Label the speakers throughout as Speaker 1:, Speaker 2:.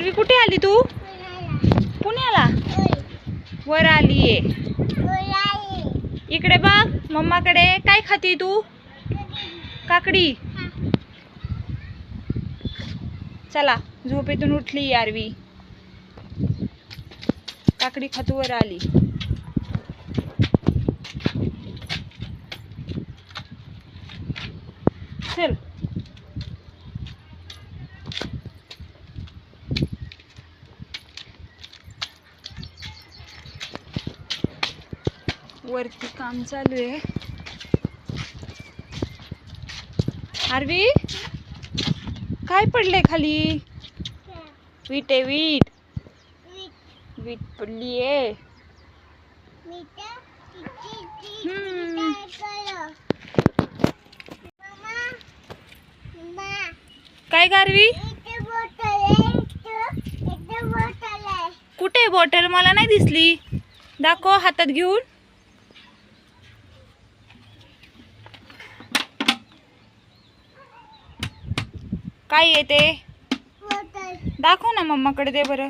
Speaker 1: RV कुठे आली तू? पुण्याला? वर आलीये. इकडे बघ मम्माकडे. काय खाती तू? काकडी. चला झोपेतून उठली आरवी. काकडी खातू वर आली. चल. वरती काम चालू आहे. आरवी? काय पडलंय खाली? वीट आहे वीट. वीट पडली आहे. काय गारवी कुठे बॉटल मला नाही दिसली. दाखव हातात घेऊन. काय येते? दाखव ना मम्माकडे दे बरं.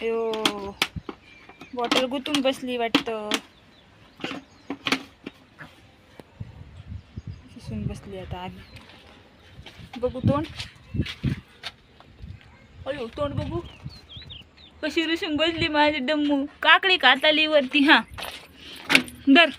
Speaker 1: अयो बॉटल गुतून बसली वाटतं. किसून बसली आता आधी बघू तोंड. अयो तोंड बघू. कशी रुसून बसली माझी डम्मू. काकडी काताली वरती हा. दर